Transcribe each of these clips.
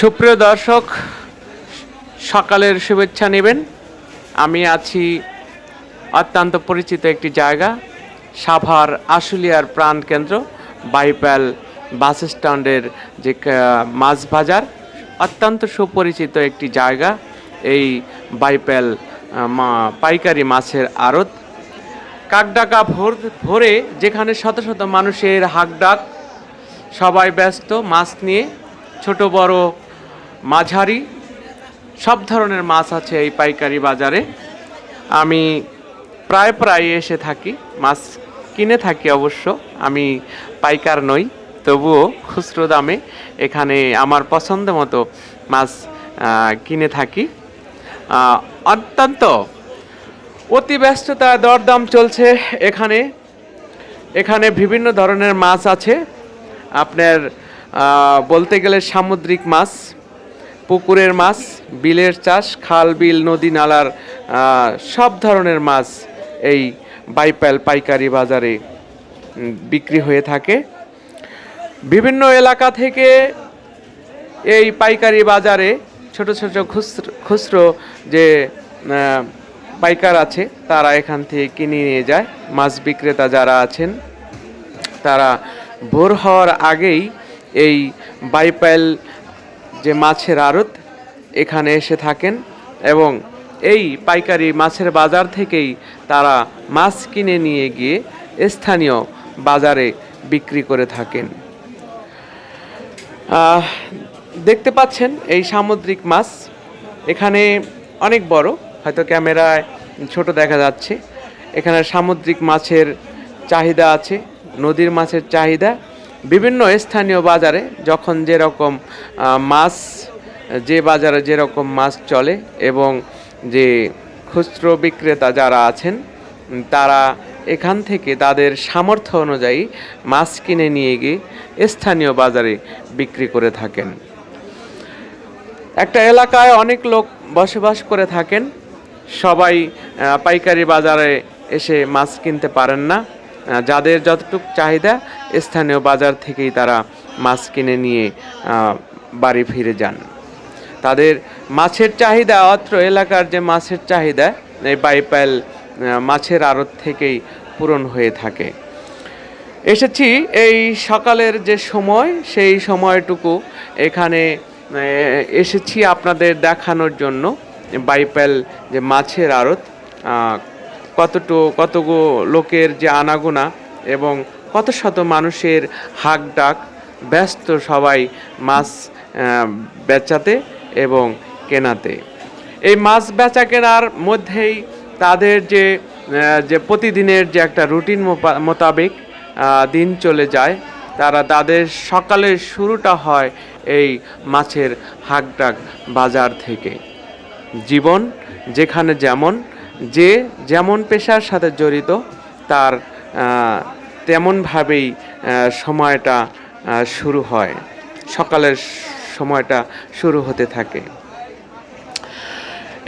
সুপ্রিয় দর্শক, সকালের শুভেচ্ছা নেবেন। আমি আছি অত্যন্ত পরিচিত একটি জায়গা, সাভার আশুলিয়ার প্রাণকেন্দ্র বাইপ্যাল বাস স্ট্যান্ডের যে মাছ বাজার। অত্যন্ত সুপরিচিত একটি জায়গা, এই বাইপ্যাল পাইকারি মাছের আড়ত। কাকডাকা ভোর, ভোরে যেখানে শত শত মানুষের হাকডাক, সবাই ব্যস্ত মাছ নিয়ে, ছোট বড় মাঝারি, সব ধরনের মাছ আছে এই পাইকারি বাজারে। আমি প্রায় প্রায় এসে থাকি, মাছ কিনে থাকি অবশ্য, আমি পাইকার নই, তবুও খুচরো দামে এখানে আমার পছন্দ মতো মাছ কিনে থাকি। অত্যন্ত অতি ব্যস্ততা, দরদাম চলছে এখানে। এখানে বিভিন্ন ধরনের মাছ আছে। আপনার বলতে গেলে সামুদ্রিক মাছ পুকুরের মাছ, বিলের চাষ, খাল, বিল, নদী, নালার সব ধরনের মাছ এই বাইপাল পাইকারি বাজারে বিক্রি হয়ে থাকে। বিভিন্ন এলাকা থেকে এই পাইকারি বাজারে ছোট ছোট খুচরো খুচরো যে পাইকার আছে, তারা এখান থেকে কিনে নিয়ে যায়। মাছ বিক্রেতা যারা আছেন, তারা ভোর হওয়ার আগেই এই বাইপাইল যে মাছের আড়ত এখানে এসে থাকেন এবং এই পাইকারি মাছের বাজার থেকেই তারা মাছ কিনে নিয়ে গিয়ে স্থানীয় বাজারে বিক্রি করে থাকেন। দেখতে পাচ্ছেন এই সামুদ্রিক মাছ। এখানে অনেক বড়, হয়তো ক্যামেরায় ছোট দেখা যাচ্ছে। এখানে সামুদ্রিক মাছের চাহিদা আছে, নদীর মাছের চাহিদা বিভিন্ন স্থানীয় বাজারে যখন যেরকম মাছ, যে বাজারে যেরকম মাছ চলে এবং যে খুচরো বিক্রেতা যারা আছেন, তারা এখান থেকে তাদের সামর্থ্য অনুযায়ী মাছ কিনে নিয়ে গিয়ে স্থানীয় বাজারে বিক্রি করে থাকেন। একটা এলাকায় অনেক লোক বসবাস করে থাকেন, সবাই পাইকারি বাজারে এসে মাছ কিনতে পারেন না। যাদের যতটুকু চাহিদা, স্থানীয় বাজার থেকেই তারা মাছ কিনে নিয়ে বাড়ি ফিরে যান। তাদের মাছের চাহিদা, অত্র এলাকার যে মাছের চাহিদা, এই বাইপাইল মাছের আড়ত থেকেই পূরণ হয়ে থাকে। এসেছি এই সকালের যে সময়, সেই সময়টুকু এখানে এসেছি আপনাদের দেখানোর জন্য, বাইপেল যে মাছের আড়ত কতটু, কতগো লোকের যে আনাগোনা এবং কত শত মানুষের হাক ডাক ব্যস্ত সবাই মাছ বেচাতে এবং কেনাতে। এই মাছ বেচা কেনার মধ্যেই তাদের যে যে প্রতিদিনের যে একটা রুটিন মোতাবেক দিন চলে যায়, তারা তাদের সকালের শুরুটা হয় এই মাছের হাকডাক বাজার থেকে। জীবন যেখানে যেমন যে যেমন পেশার সাথে জড়িত, তার তেমনভাবেই সময়টা শুরু হয়। সকালের সময়টা শুরু হতে থাকে।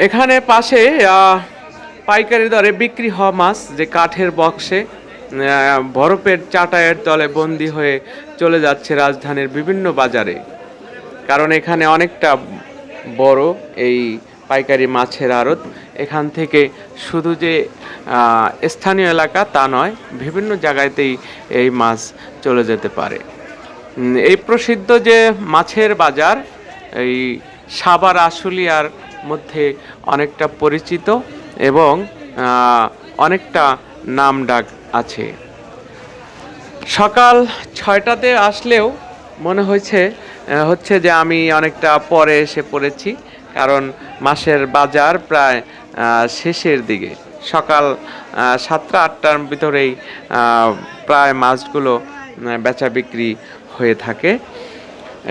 এখানে পাশে পাইকারি দরে বিক্রি হওয়া মাছ, যে কাঠের বক্সে বরফের চাটায়ের তলে বন্দি হয়ে চলে যাচ্ছে রাজধানীর বিভিন্ন বাজারে। কারণ এখানে অনেকটা বড় এই পাইকারি মাছের আড়ত। এখান থেকে শুধু যে স্থানীয় এলাকা তা নয়, বিভিন্ন জায়গাতেই এই মাছ চলে যেতে পারে। এই প্রসিদ্ধ যে মাছের বাজার, এই সাভার আশুলিয়ার মধ্যে অনেকটা পরিচিত এবং অনেকটা নাম ডাক আছে। সকাল ছয়টাতে আসলেও মনে হয়েছে হচ্ছে যে আমি অনেকটা পরে এসে পড়েছি। কারণ মাসের বাজার প্রায় শেষের দিকে। সকাল সাতটা, আটটার ভিতরেই প্রায় মাছগুলো বেচা বিক্রি হয়ে থাকে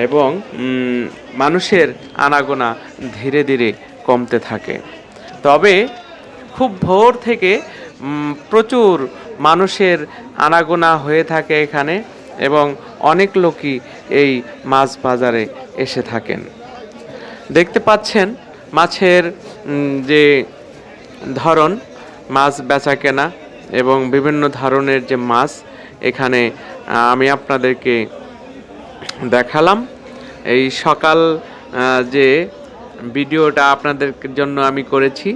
এবং মানুষের আনাগোনা ধীরে ধীরে কমতে থাকে। তবে খুব ভোর থেকে প্রচুর মানুষের আনাগোনা হয়ে থাকে এখানে এবং অনেক লোকই এই মাছ বাজারে এসে থাকেন। দেখতে পাচ্ছেন মাছের যে ধরন, মাছ বেচা কেনা এবং বিভিন্ন ধরনের যে মাছ এখানে আমি আপনাদেরকে দেখালাম। এই সকাল যে ভিডিওটা আপনাদের জন্য আমি করেছি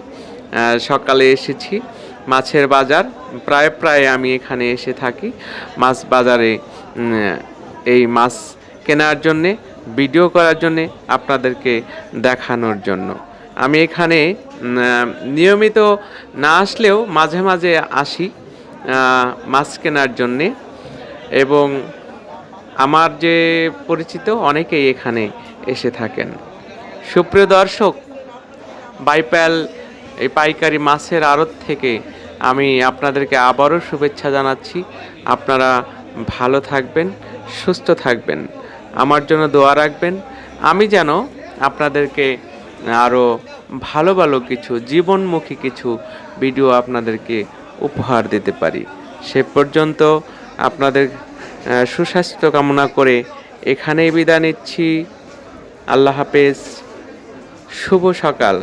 সকালে এসেছি মাছের বাজার। প্রায় প্রায় আমি এখানে এসে থাকি মাছ বাজারে এই মাছ কেনার জন্যে। ভিডিও করার জন্যে আপনাদেরকে দেখানোর জন্য। আমি এখানে নিয়মিত না আসলেও মাঝে মাঝে আসি মাছ কেনার জন্যে। এবং আমার যে পরিচিত অনেকেই এখানে এসে থাকেন। সুপ্রিয় দর্শক বাইপ্যাল এই পাইকারি মাছের আড়ত থেকে আমি আপনাদেরকে আবারও শুভেচ্ছা জানাচ্ছি। আপনারা ভালো থাকবেন, সুস্থ থাকবেন। আমার জন্য দোয়া রাখবেন। আমি যেন আপনাদেরকে আরও ভালো ভালো কিছু, জীবনমুখী কিছু ভিডিও আপনাদেরকে উপহার দিতে পারি। সে পর্যন্ত আপনাদের সুস্বাস্থ্য কামনা করে এখানেই বিদায় নিচ্ছি। আল্লাহ হাফেজ। শুভ সকাল।